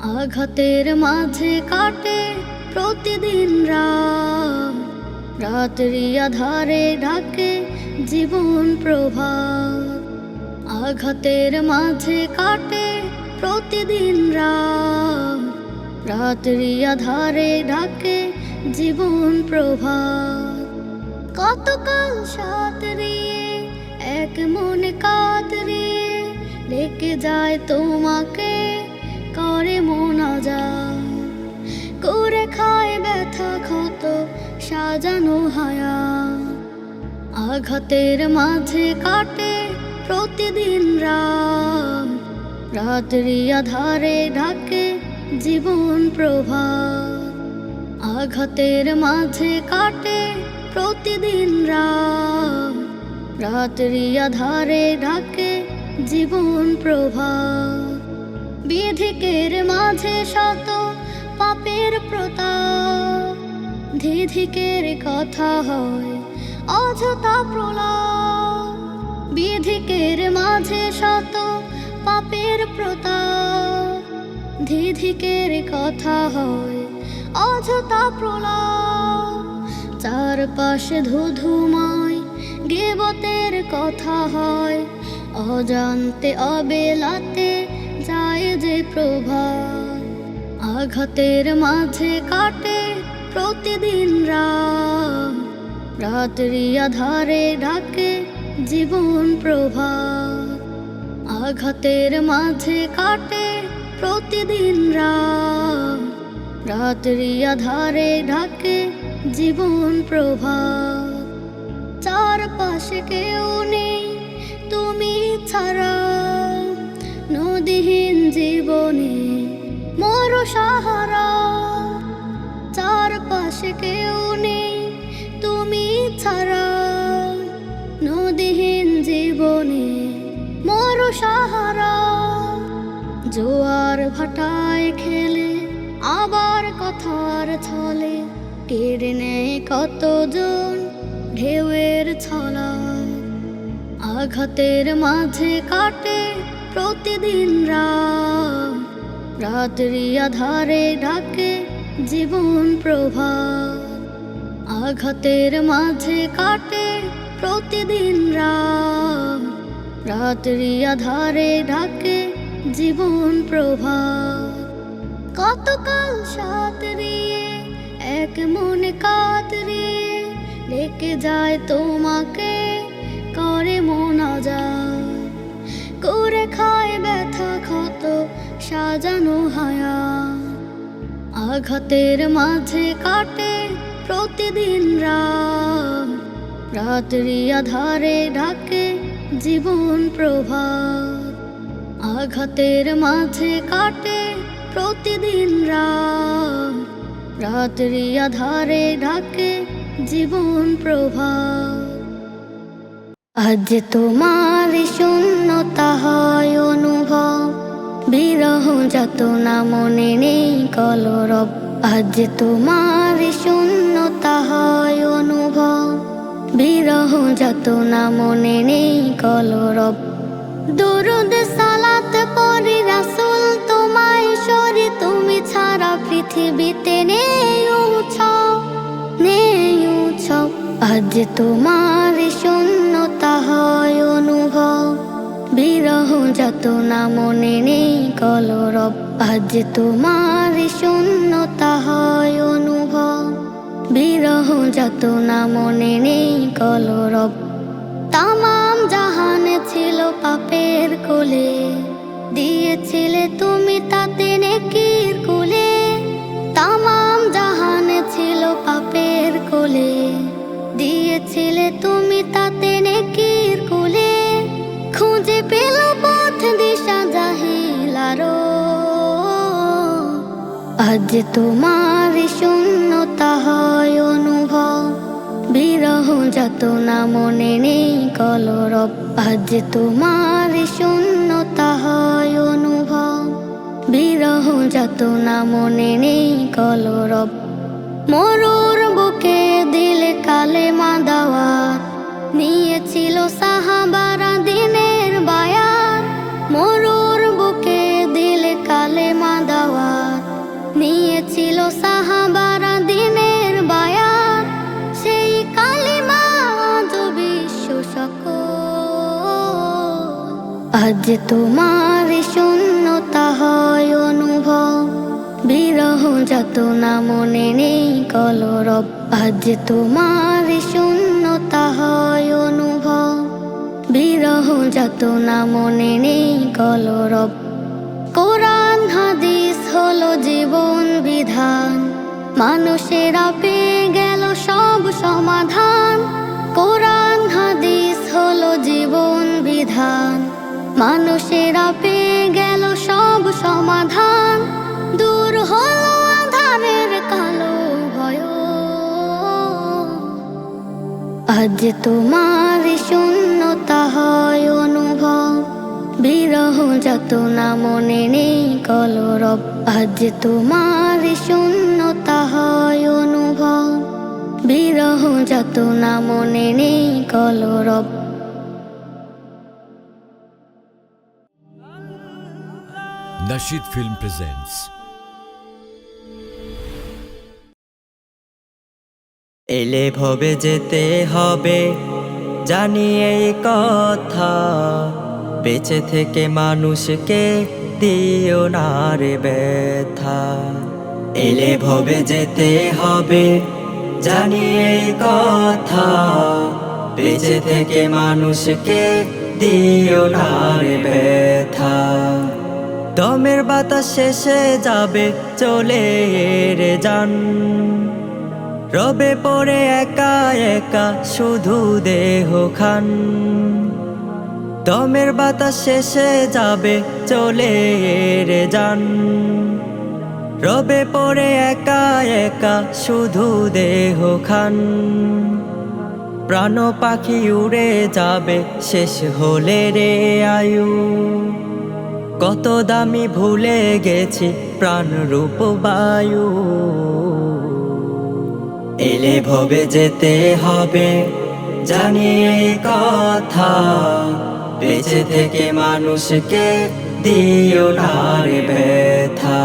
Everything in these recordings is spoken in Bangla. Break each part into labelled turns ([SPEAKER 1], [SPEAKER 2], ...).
[SPEAKER 1] আঘাতের মাঝে কাটে প্রতিদিন রাত। রাত্রি আধারে ঢাকে জীবন প্রভাত। আঘাতের মাঝে কাটে প্রতিদিন রাত। রাত্রি আধারে ঢাকে জীবন প্রভাত। কতকাল সাঁতরিয়ে এক মনে কাতরিয়ে রেখে যায় তোমাকে করে মোনা যায় করে খায় ব্যথা ক্ষত, সাজানো হায়া আঘাতের মাঝে কাটে প্রতিদিন রাত। রাত্রি আধারে ঢাকে জীবন প্রভাত। আঘাতের মাঝে কাটে প্রতিদিন রাত। রাত্রি আধারে ঢাকে জীবন প্রভাত। বিধিকের মাঝে শত পাপের প্রতাপ। ধিধিকের কথা হয় অযথা প্রলাপ। বিধিকের মাঝে শত পাপের প্রতাপ। ধিধিকের কথা হয় অযথা প্রলাপ। চারপাশে ধুধুমায় গেবতের কথা হয়। অজান্তে অবেলাতে যে প্রভাত, আঘাতের মাঝে কাটে প্রতিদিন রাত। রাত্রি আধারে ঢাকে জীবন প্রভাত, আঘাতের মাঝে কাটে প্রতিদিন রাত। রাত্রি আধারে ঢাকে জীবন প্রভাত, চারপাশে কেউ নেই, তুমি ছাড়া সাহারা। চারপাশে কেউ নেই, তুমি ছাড়া। নদীহীন জীবনে মোর সাহারা। জোয়ার ভাটায় খেলে আবার কথার ছলে। কেড়ে নেয় কতজন ঢেউয়ের ছলায় আঘাতের মাঝে কাটে প্রতিদিন রাত। রাত্রি আধারে ঢাকে জীবন প্রভাত। আঘাতের মাঝে কাটে প্রতিদিন রাত। রাত্রি আধারে ঢাকে জীবন প্রভাত। কতকাল সাঁতরিয়ে এক মনে কাতরিয়ে রেখে যায় তোমাকে সাজানো হায়া। আঘাতের মাঝে কাটে প্রতিদিন রাত। রাত্রি আধারে ঢাকে জীবন প্রভাত। আঘাতের মাঝে কাটে প্রতিদিন রাত। রাত্রি আধারে ঢাকে জীবন প্রভাত। আজ তোমার শূন্যতা হয় অনুভব। বিরহ যত না মনে নেই কলরব। আজ তোমার শূন্যতা হয় অনুভব। বিরহ যত না মনে নেই কলরব। দরুদ সালাত পরি রাসুল তোমায় সরি, তুমি ছাড়া পৃথিবীতে নেই উৎসব নেই উৎসব। আজ তোমার শূন্যতা হয় অনুভব বিরহ যত না মনে নেই, কলরব আজ তোমার শূন্যতা হয় অনুভব। বিরহ যত না মনে নেই, কলরব তামাম জাহান ছিল পাপের কোলে। দিয়েছিলে তুমি তাতে নেকির কোলে, তামাম জাহান ছিল পাপের কোলে। দিয়েছিলে তুমি তাতে নেকির আজ তোমার শূন্যতা হয় অনুভব। বিরহ যত না মনে নেই কলরব। আজ তোমার শূন্যতা হয় অনুভব। বিরহ যত না মনে নেই কলরব। মরুর বুকে দিলে কালে মাদাওয়াত নিয়েছিল সাহাবারা দিনের আজ তোমার শূন্যতা হয় অনুভব। বিরহ যত না মনে নেই কলরব। আজ তোমার শূন্যতা হয় অনুভব। বিরহ যত না মনে নেই কলরব। কোরআন, হাদিস হলো জীবন বিধান। মানুষেরা পেয়ে গেল সব সমাধান। কোরআন, হাদিস হলো জীবন বিধান। মানুষেরা পেয়ে গেল সব সমাধান। দূর হলো আধারের কালো ভয়। আজ তোমার শূন্যতা হয় অনুভব। বিরহ যত না মনে নেই কলরব। আজ তোমার শূন্যতা হয় অনুভব। বিরহ যত না মনে নেই কলরব।
[SPEAKER 2] Nashid Film presents.
[SPEAKER 3] এলে ভবে যেতে হবে, জানি এই কথা। বেঁচে থেকে মানুষকে দিও না রে ব্যথা। এলে ভবে যেতে হবে, জানি এই কথা। বেঁচে থেকে মানুষকে দিও না রে ব্যথা। দমের বাতাস শেষে যাবে চলে রে যান। রবে পড়ে একা একা শুধু দেহ খান। দমের বাতাস শেষে যাবে চলে রে যান। রবে পড়ে একা একা শুধু দেহ খান। প্রাণ পাখি উড়ে যাবে শেষ হলে রে আয়ু। কত দামি ভুলে গেছি প্রাণ রূপ বায়ু। এলে ভবে যেতে হবে জানি কথা। বেঁচে থেকে মানুষকে দিও না রে ব্যথা।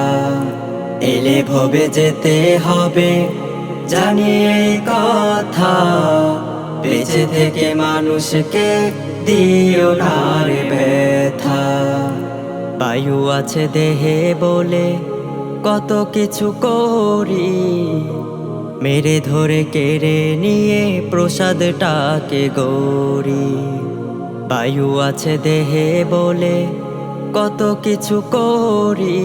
[SPEAKER 3] এলে ভবে যেতে হবে জানি কথা। বেঁচে থেকে মানুষকে দিও না রে ব্যথা। বায়ু আছে দেহে বলে কত কিছু করি। মেরে ধরে কেড়ে নিয়ে প্রসাদটাকে গৌরি। বায়ু আছে দেহে বলে কত কিছু করি।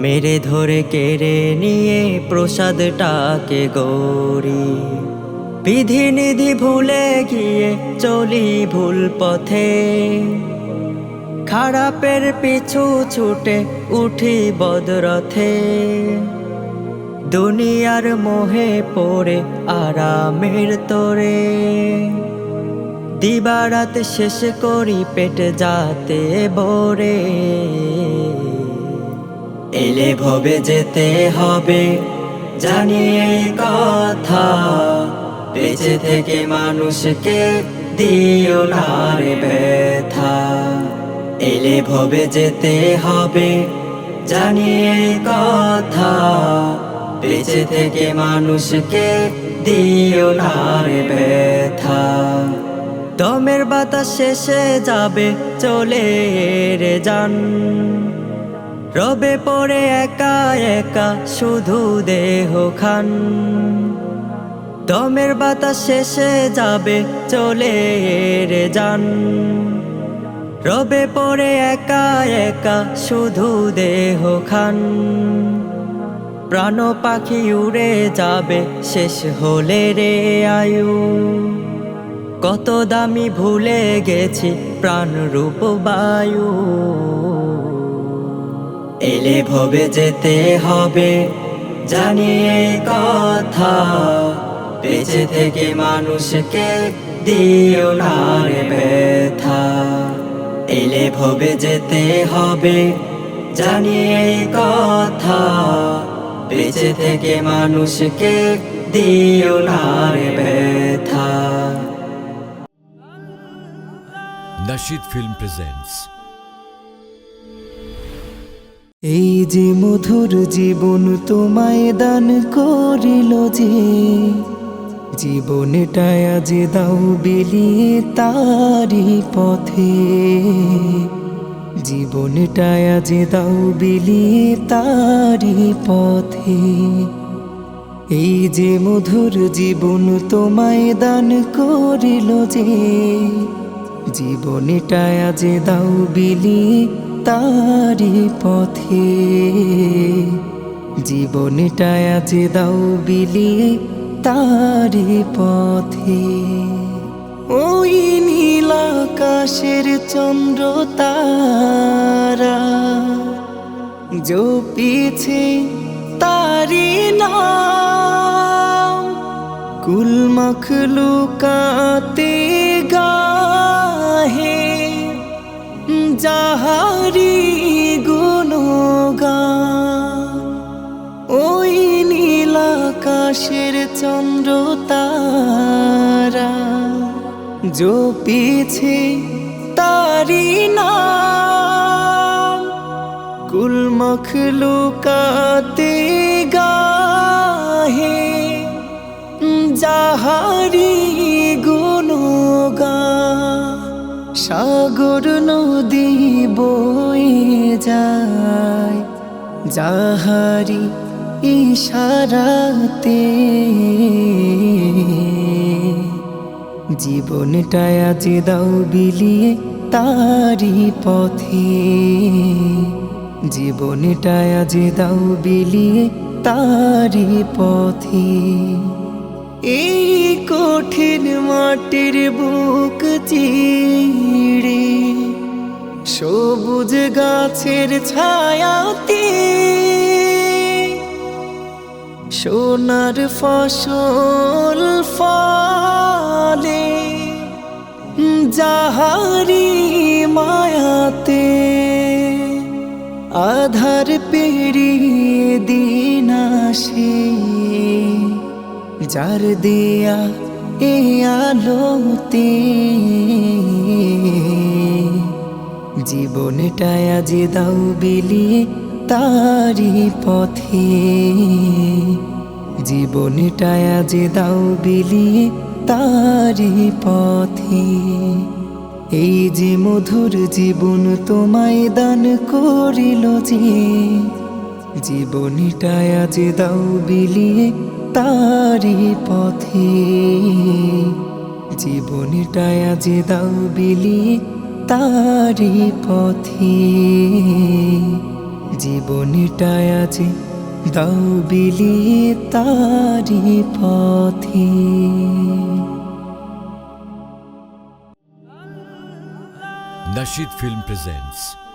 [SPEAKER 3] মেরে ধরে কেড়ে নিয়ে প্রসাদটাকে গৌরি। বিধি নিধি ভুলে গিয়ে চলি ভুল পথে। খারাপের পিছু ছুটে উঠি বদরথে। দুনিয়ার মোহে পড়ে আরামের তোরে। দিবারাত শেষ করি পেট যাতে বরে এলে ভবে যেতে হবে, জানি এই কথা। বেঁচে থেকে মানুষকে দিও না রে ব্যথা। এলে ভবে যেতে হবে, জানিয়ে কথা। বেঁচে থেকে মানুষকে দিও না রে ব্যথা। দমের বাতাস শেষে যাবে, চলে রে যান। রবে পড়ে একা একা, শুধু দেহ খান। দমের বাতাস শেষে যাবে, চলে রে যান। রবে পড়ে একা একা শুধু দেহ খান। প্রাণ পাখি উড়ে যাবে, শেষ হলে রে আয়ু। কত দামি ভুলে গেছি প্রাণ রূপ বায়ু। এলে ভবে যেতে হবে, জানি এই কথা। বেঁচে থেকে মানুষকে দিও না রে ব্যথা। এলে ভবে যেতে হবে। জানি এই কথা বেঁচে থেকে মানুষকে দিও না রে ব্যথা।
[SPEAKER 2] Nashid ফিল্ম presents
[SPEAKER 4] এই যে মধুর জীবন তোমায় দান করিল যে জীবনটায় আজ দাও বিলিয়ে তারি পথে। জীবনটায় আজ দাও বিলিয়ে তারি পথে। এই যে মধুর জীবন তোমায় দান করিল যে জীবনটা আজ দাও বিলি তারি পথে। জীবনটা আজ দাও বিলি তারি পথে। ওই নীলাকাশের চন্দ্র তারা যো পিছে তারি নাম। কুল মখলুকাতে গাহে জাহারি গু আকাশের চন্দ্র তারা যো পিছে তারি নাম। কুল মখলুকাতে গাহে যাহারি গুনগা সাগর নদী বই যায়, যাহারি ইশারাতে। জীবনটায় আজ দাও বিলিয়ে তারি পথে। জীবনটায় আজ দাও বিলিয়ে তারি পথে। এই কঠিন মাটির বুক চিড়ে, সবুজ গাছের ছায়াতে সোনার ফসল ফলে, যাহারি মায়াতে আধার পেরিয়ে দিন আসে, যার দেয়া এ আলোতে জীবনটায় আজ দাও বিলিয়ে তারি পথে। জীবনটায় আজ দাও বিলিয়ে তারি পথে। এই যে মধুর জীবন তোমায় দান করিল যে জীবনটায় আজ দাও বিলিয়ে তারি পথে। জীবনটায় আজ দাও বিলিয়ে তারি পথে। জীবনটায় আজ দাও বিলিয়ে তারি পথে
[SPEAKER 2] Nashid Film presents